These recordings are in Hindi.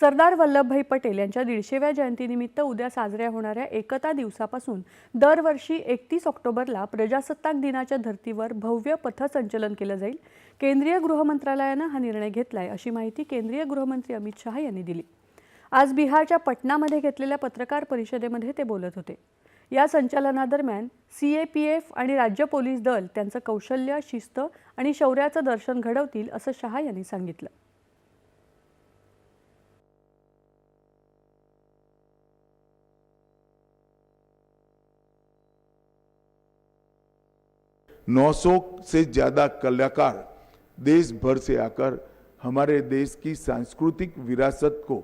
सरदार वल्लभभाई पटेल यांच्या दीडशेव्या जयंतीनिमित्त उद्या साजऱ्या होणाऱ्या एकता दिवसापासून दरवर्षी एकतीस ऑक्टोबरला प्रजासत्ताक दिनाच्या धर्तीवर भव्य पथसंचलन केलं जाईल. केंद्रीय गृहमंत्रालयानं हा निर्णय घेतलाय अशी माहिती केंद्रीय गृहमंत्री अमित शहा यांनी दिली. आज बिहारच्या पटनामध्ये घेतलेल्या पत्रकार परिषदेमध्ये ते बोलत होते. या संचालनादरम्यान सी ए पी एफ आणि राज्य पोलीस दल त्यांचं कौशल्य शिस्त आणि शौर्याचं दर्शन घडवतील असं शहा यांनी सांगितलं. नौ सौ से ज़्यादा कलाकार देश भर से आकर हमारे देश की सांस्कृतिक विरासत को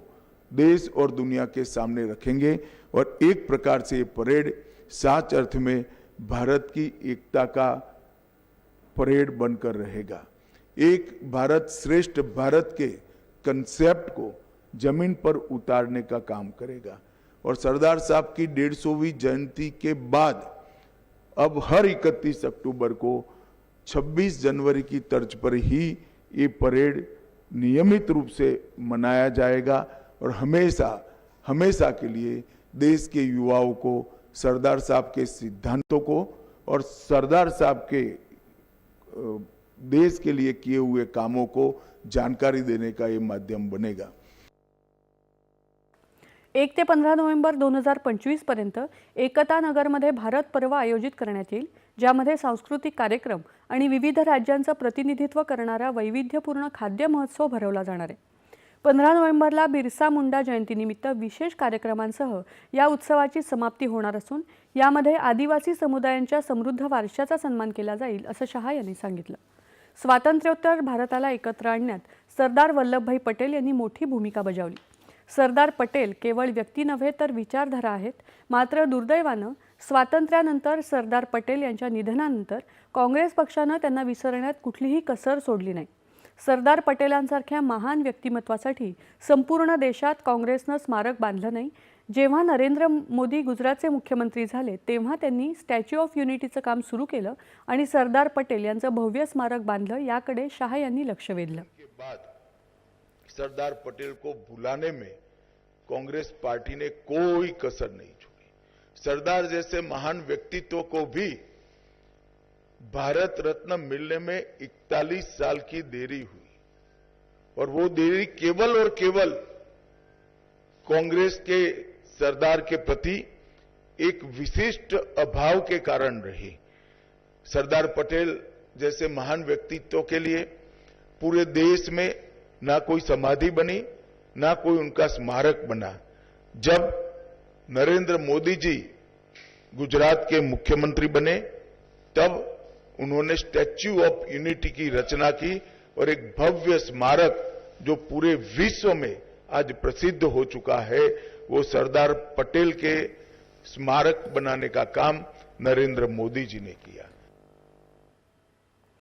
देश और दुनिया के सामने रखेंगे और एक प्रकार से ये परेड साच अर्थ में भारत की एकता का परेड बनकर रहेगा। एक भारत श्रेष्ठ भारत के कंसेप्ट को ज़मीन पर उतारने का काम करेगा। और सरदार साहब की डेढ़ सौवीं जयंती के बाद अब हर 31 अक्टूबर को 26 जनवरी की तर्ज पर ही ये परेड नियमित रूप से मनाया जाएगा और हमेशा हमेशा के लिए देश के युवाओं को, सरदार साहब के सिद्धांतों को और सरदार साहब के देश के लिए किए हुए कामों को जानकारी देने का ये माध्यम बनेगा। एक ते पंधरा नोव्हेंबर दोन हजार पंचवीसपर्यंत एकता नगरमध्ये भारत पर्व आयोजित करण्यात येईल ज्यामध्ये सांस्कृतिक कार्यक्रम आणि विविध राज्यांचं प्रतिनिधित्व करणारा वैविध्यपूर्ण खाद्य महोत्सव भरवला जाणार आहे. पंधरा नोव्हेंबरला बिरसा मुंडा जयंतीनिमित्त विशेष कार्यक्रमांसह या उत्सवाची समाप्ती होणार असून यामध्ये आदिवासी समुदायांच्या समृद्ध वारशाचा सन्मान केला जाईल असं शहा यांनी सांगितलं. स्वातंत्र्योत्तर भारताला एकत्र आणण्यात सरदार वल्लभभाई पटेल यांनी मोठी भूमिका बजावली. सरदार पटेल केवळ व्यक्ती नव्हे तर विचारधारा आहेत. मात्र दुर्दैवानं स्वातंत्र्यानंतर सरदार पटेल यांच्या निधनानंतर काँग्रेस पक्षानं त्यांना विसरण्यात कुठलीही कसर सोडली नाही. सरदार पटेलांसारख्या महान व्यक्तिमत्वासाठी संपूर्ण देशात काँग्रेसनं स्मारक बांधलं नाही. जेव्हा नरेंद्र मोदी गुजरातचे मुख्यमंत्री झाले तेव्हा त्यांनी स्टॅच्यू ऑफ युनिटीचं काम सुरू केलं आणि सरदार पटेल यांचं भव्य स्मारक बांधलं याकडे शहा यांनी लक्ष वेधलं. सरदार पटेल को भुलाने में कांग्रेस पार्टी ने कोई कसर नहीं छोड़ी। सरदार जैसे महान व्यक्तित्व को भी भारत रत्न मिलने में 41 साल की देरी हुई। और वो देरी केवल और केवल कांग्रेस के सरदार के प्रति एक विशिष्ट अभाव के कारण रही। सरदार पटेल जैसे महान व्यक्तित्व के लिए पूरे देश में ना कोई समाधि बनी, ना कोई उनका स्मारक बना। जब नरेंद्र मोदी जी गुजरात के मुख्यमंत्री बने, तब उन्होंने स्टैच्यू ऑफ़ यूनिटी की रचना की और एक भव्य स्मारक जो पूरे विश्व में आज प्रसिद्ध हो चुका है, वो सरदार पटेल के स्मारक बनाने का काम नरेंद्र मोदी जी ने किया।